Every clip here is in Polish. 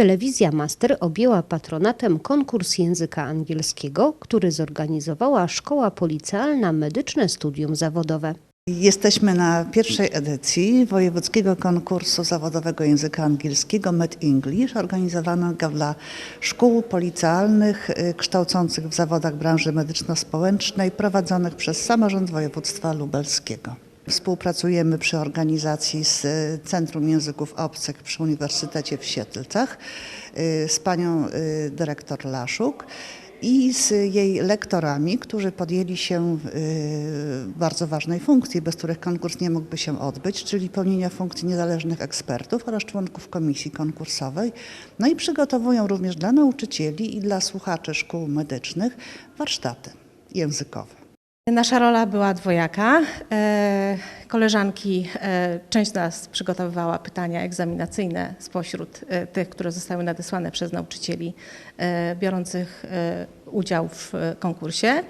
Telewizja Master objęła patronatem konkurs języka angielskiego, który zorganizowała Szkoła Policealna Medyczne Studium Zawodowe. Jesteśmy na pierwszej edycji Wojewódzkiego Konkursu Zawodowego Języka Angielskiego Med English, organizowanego dla szkół policealnych y, kształcących w zawodach branży medyczno-społecznej, prowadzonych przez Samorząd Województwa Lubelskiego. Współpracujemy przy organizacji z y, Centrum Języków Obcych przy Uniwersytecie w Siedlcach y, z panią y, dyrektor Laszuk i z jej lektorami, którzy podjęli się bardzo ważnej funkcji, bez których konkurs nie mógłby się odbyć, czyli pełnienia funkcji niezależnych ekspertów oraz członków komisji konkursowej. No i przygotowują również dla nauczycieli i dla słuchaczy szkół medycznych warsztaty językowe. Nasza rola była dwojaka. E, Koleżanki, e, część z nas przygotowywała pytania egzaminacyjne spośród e, tych, które zostały nadesłane przez nauczycieli biorących udział w konkursie.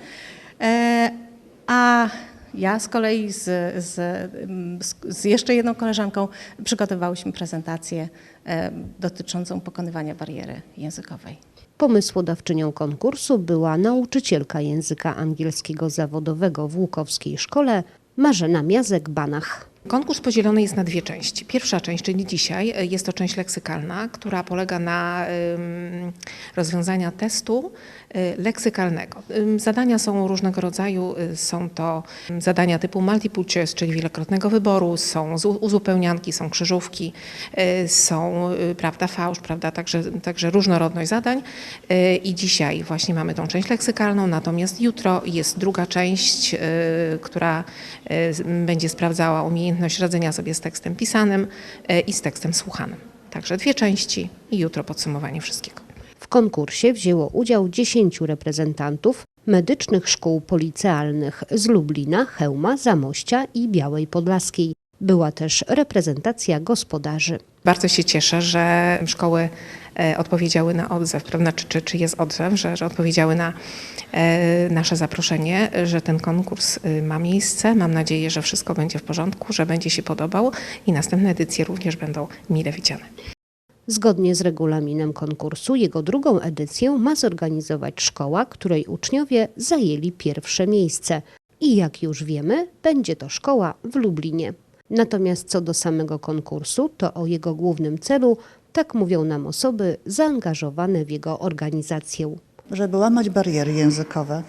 A ja z kolei z, z, z, jeszcze jedną koleżanką przygotowałyśmy prezentację dotyczącą pokonywania bariery językowej. Pomysłodawczynią konkursu była nauczycielka języka angielskiego zawodowego w Łukowskiej Szkole Marzena Miazek-Banach. Konkurs podzielony jest na dwie części. Pierwsza część, czyli dzisiaj, y, jest to część leksykalna, która polega na rozwiązania testu y, leksykalnego. Zadania są różnego rodzaju. y, Są to zadania typu multiple choice, czyli wielokrotnego wyboru, są zu- uzupełnianki, są krzyżówki, są prawda, fałsz, prawda, także, także różnorodność zadań. I dzisiaj właśnie mamy tą część leksykalną, natomiast jutro jest druga część, która będzie sprawdzała umiejętność radzenia sobie z tekstem pisanym y, i z tekstem słuchanym. Także dwie części i jutro podsumowanie wszystkiego. W konkursie wzięło udział 10 reprezentantów medycznych szkół policealnych z Lublina, Chełma, Zamościa i Białej Podlaskiej. Była też reprezentacja gospodarzy. Bardzo się cieszę, że szkoły e, odpowiedziały na odzew, prawda, czy, czy, czy jest odzew, że, że odpowiedziały na e, nasze zaproszenie, że ten konkurs y, ma miejsce. Mam nadzieję, że wszystko będzie w porządku, że będzie się podobał i następne edycje również będą mile widziane. Zgodnie z regulaminem konkursu, jego drugą edycję ma zorganizować szkoła, której uczniowie zajęli pierwsze miejsce. I jak już wiemy, będzie to szkoła w Lublinie. Natomiast co do samego konkursu, to o jego głównym celu, tak mówią nam osoby zaangażowane w jego organizację. żeby łamać bariery językowe,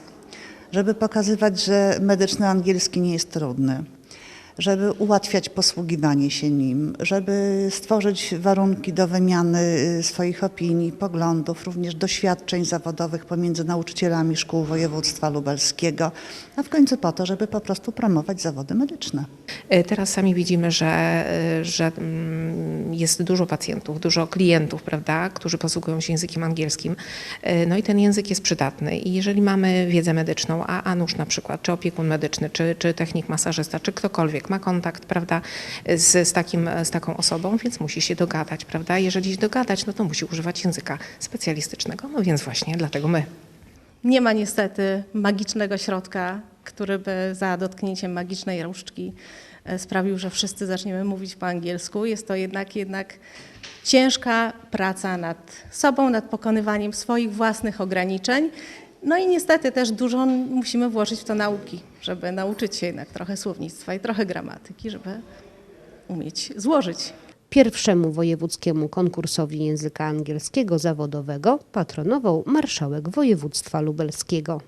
żeby pokazywać, że medyczny angielski nie jest trudny, żeby ułatwiać posługiwanie się nim, żeby stworzyć warunki do wymiany y, swoich opinii, poglądów, również doświadczeń zawodowych pomiędzy nauczycielami szkół województwa lubelskiego, a w końcu po to, żeby po prostu promować zawody medyczne. E, Teraz sami widzimy, że, e, że mm, jest dużo pacjentów, dużo klientów, prawda, którzy posługują się językiem angielskim. E, No i ten język jest przydatny. I jeżeli mamy wiedzę medyczną, a, a nóż na przykład, czy opiekun medyczny, czy, czy technik masażysta, czy ktokolwiek ma kontakt, prawda, z, z, takim, z taką osobą, więc musi się dogadać, prawda. Jeżeli się dogadać, no to musi używać języka specjalistycznego. No więc właśnie dlatego my. Nie ma niestety magicznego środka, który by za dotknięciem magicznej różdżki e, sprawił, że wszyscy zaczniemy mówić po angielsku. Jest to jednak, jednak ciężka praca nad sobą, nad pokonywaniem swoich własnych ograniczeń. No i niestety też dużo musimy włożyć w to nauki, żeby nauczyć się jednak trochę słownictwa i trochę gramatyki, żeby umieć złożyć Pierwszemu wojewódzkiemu konkursowi języka angielskiego zawodowego patronował marszałek województwa lubelskiego.